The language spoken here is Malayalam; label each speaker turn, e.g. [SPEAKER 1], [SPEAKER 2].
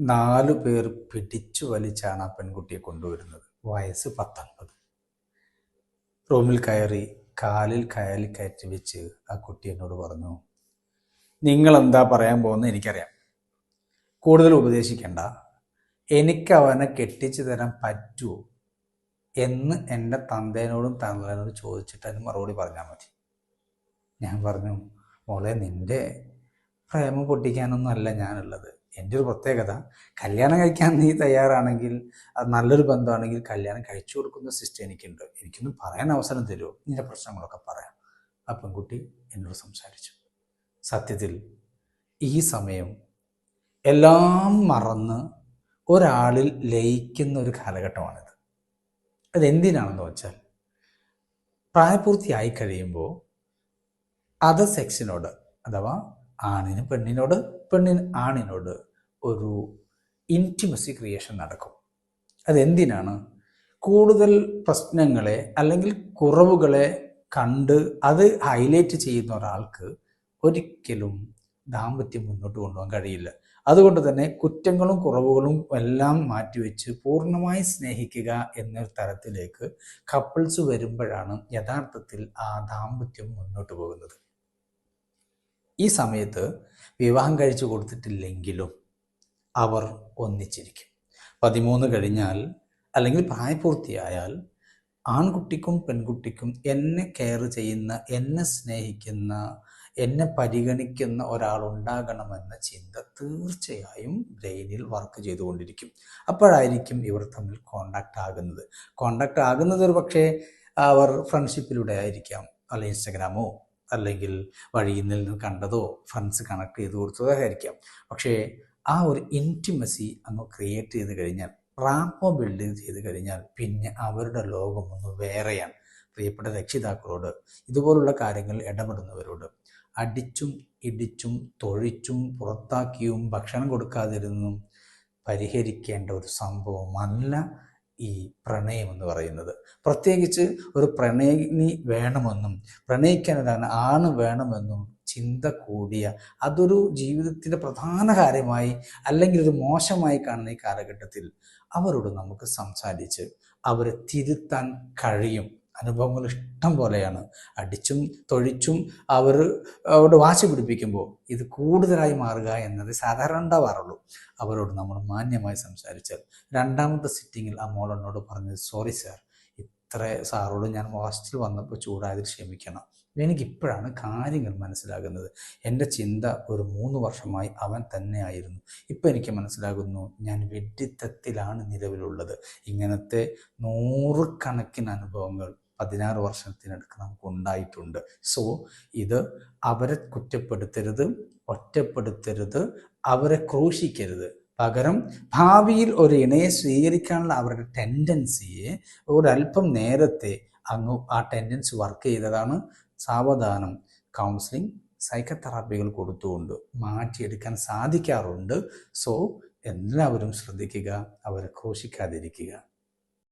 [SPEAKER 1] നാലു പേർ പിടിച്ചു വലിച്ചാണ് ആ പെൺകുട്ടിയെ കൊണ്ടുവരുന്നത്. വയസ്സ് പത്തൊൻപത്. റൂമിൽ കയറി കാലിൽ കയറി കയറ്റി വെച്ച് ആ കുട്ടി എന്നോട് പറഞ്ഞു നിങ്ങൾ എന്താ പറയാൻ പോകുന്നത് എനിക്കറിയാം. കൂടുതൽ ഉപദേശിക്കണ്ട. എനിക്ക് അവനെ കെട്ടിച്ചു തരാൻ പറ്റുമോ എന്ന് എന്റെ തന്തേനോടും തന്തേനോടും ചോദിച്ചിട്ട് അതിന് മറുപടി പറഞ്ഞാൽ മതി. ഞാൻ പറഞ്ഞു മോളെ നിന്റെ പ്രേമം പൊട്ടിക്കാനൊന്നും അല്ല ഞാനുള്ളത്. എന്റെ ഒരു പ്രത്യേകത കല്യാണം കഴിക്കാൻ നീ തയ്യാറാണെങ്കിൽ അത് നല്ലൊരു ബന്ധമാണെങ്കിൽ കല്യാണം കഴിച്ചു കൊടുക്കുന്ന സിസ്റ്റം എനിക്കുണ്ട്. എനിക്കൊന്നും പറയാൻ അവസരം തരുമോ? നിന്റെ പ്രശ്നങ്ങളൊക്കെ പറയാം. ആ പെൺകുട്ടി എന്നോട് സംസാരിച്ചു. സത്യത്തിൽ ഈ സമയം എല്ലാം മറന്ന് ഒരാളിൽ ലയിക്കുന്ന ഒരു കാലഘട്ടമാണിത്. അതെന്തിനാണെന്ന് വെച്ചാൽ പ്രായപൂർത്തിയായി കഴിയുമ്പോൾ അതർ സെക്സിനോട് അഥവാ ആണിന് പെണ്ണിനോട് പെണ്ണിന് ആണിനോട് ഒരു ഇന്റിമസി ക്രിയേഷൻ നടക്കും. അതെന്തിനാണ്? കൂടുതൽ പ്രശ്നങ്ങളെ അല്ലെങ്കിൽ കുറവുകളെ കണ്ട് അത് ഹൈലൈറ്റ് ചെയ്യുന്ന ഒരാൾക്ക് ഒരിക്കലും ദാമ്പത്യം മുന്നോട്ട് കൊണ്ടുപോകാൻ കഴിയില്ല. അതുകൊണ്ട് തന്നെ കുറ്റങ്ങളും കുറവുകളും എല്ലാം മാറ്റിവെച്ച് പൂർണമായി സ്നേഹിക്കുക എന്ന തരത്തിലേക്ക് കപ്പിൾസ് വരുമ്പോഴാണ് യഥാർത്ഥത്തിൽ ആ ദാമ്പത്യം മുന്നോട്ട് പോകുന്നത്. ഈ സമയത്ത് വിവാഹം കഴിച്ചു കൊടുത്തിട്ടില്ലെങ്കിലും അവർ ഒന്നിച്ചിരിക്കും. പതിമൂന്ന് കഴിഞ്ഞാൽ അല്ലെങ്കിൽ പ്രായപൂർത്തിയായാൽ ആൺകുട്ടിക്കും പെൺകുട്ടിക്കും എന്നെ കെയർ ചെയ്യുന്ന എന്നെ സ്നേഹിക്കുന്ന എന്നെ പരിഗണിക്കുന്ന ഒരാളുണ്ടാകണമെന്ന ചിന്ത തീർച്ചയായും ബ്രെയിനിൽ വർക്ക് ചെയ്തുകൊണ്ടിരിക്കും. അപ്പോഴായിരിക്കും ഇവർ തമ്മിൽ കോണ്ടാക്ട് ആകുന്നത്. കോണ്ടാക്ട് ആകുന്നത് ഒരു പക്ഷേ അവർ ഫ്രണ്ട്ഷിപ്പിലൂടെ ആയിരിക്കാം. അല്ല ഇൻസ്റ്റഗ്രാമോ അല്ലെങ്കിൽ വഴിയിൽ നിന്ന് കണ്ടതോ ഫ്രണ്ട്സ് കണക്ട് ചെയ്ത് കൊടുത്തതോ ആയിരിക്കാം. പക്ഷേ ആ ഒരു ഇന്റിമസി അങ്ങ് ക്രിയേറ്റ് ചെയ്ത് കഴിഞ്ഞാൽ റാപ്പോ ബിൽഡിങ് ചെയ്ത് കഴിഞ്ഞാൽ പിന്നെ അവരുടെ ലോകം ഒന്ന് വേറെയാണ്. പ്രിയപ്പെട്ട രക്ഷിതാക്കളോട് ഇതുപോലുള്ള കാര്യങ്ങൾ ഇടപെടുന്നവരോട് അടിച്ചും ഇടിച്ചും തൊഴിച്ചും പുറത്താക്കിയും ഭക്ഷണം കൊടുക്കാതിരുന്നും പരിഹരിക്കേണ്ട ഒരു സംഭവമല്ല ഈ പ്രണയം എന്ന് പറയുന്നത്. പ്രത്യേകിച്ച് ഒരു പ്രണയിനി വേണമെന്നും പ്രണയിക്കാൻ ആണ് വേണമെന്നും ചിന്ത കൂടിയ അതൊരു ജീവിതത്തിന്റെ പ്രധാന കാര്യമായി അല്ലെങ്കിൽ ഒരു മോശമായി കാണുന്ന ഈ കാലഘട്ടത്തിൽ അവരോട് നമുക്ക് സംസാരിച്ച് അവരെ തിരുത്താൻ കഴിയും. അനുഭവങ്ങൾ ഇഷ്ടം പോലെയാണ്. അടിച്ചും തൊഴിച്ചും അവർ അവരോട് വാശി പിടിപ്പിക്കുമ്പോൾ ഇത് കൂടുതലായി മാറുക എന്നത് സാധാരണ ഉണ്ടാവാറുള്ളൂ. അവരോട് നമ്മൾ മാന്യമായി സംസാരിച്ചാൽ രണ്ടാമത്തെ സിറ്റിങ്ങിൽ ആ മോൾ എന്നോട് പറഞ്ഞത് സോറി സാർ ഇത്ര സാറോട് ഞാൻ ഹോസ്റ്റൽ വന്നപ്പോൾ ചൂടായതിൽ ക്ഷമിക്കണം. എനിക്കിപ്പോഴാണ് കാര്യങ്ങൾ മനസ്സിലാകുന്നത്. എന്റെ ചിന്ത ഒരു മൂന്ന് വർഷമായി അവൻ തന്നെയായിരുന്നു. ഇപ്പം എനിക്ക് മനസ്സിലാകുന്നു ഞാൻ വെഡിത്തത്തിലാണ് നിലവിലുള്ളത്. ഇങ്ങനത്തെ നൂറുകണക്കിന് അനുഭവങ്ങൾ പതിനാറ് വർഷത്തിനടുക്ക് നമുക്ക് ഉണ്ടായിട്ടുണ്ട്. സോ ഇത് അവരെ കുറ്റപ്പെടുത്തരുത് ഒറ്റപ്പെടുത്തരുത് അവരെ ക്രൂശിക്കരുത്. പകരം ഭാവിയിൽ ഒരു ഇണയെ സ്വീകരിക്കാനുള്ള അവരുടെ ടെൻഡൻസിയെ ഒരല്പം നേരത്തെ അങ്ങ് ആ ടെൻഡൻസി വർക്ക് ചെയ്തതാണ് സാവധാനം കൗൺസിലിംഗ് സൈക്കോതെറാപ്പികൾ കൊടുത്തുകൊണ്ട് മാറ്റിയെടുക്കാൻ സാധിക്കാറുണ്ട്. സോ എല്ലാവരും ശ്രദ്ധിക്കുക അവരെ ക്രൂശിക്കാതിരിക്കുക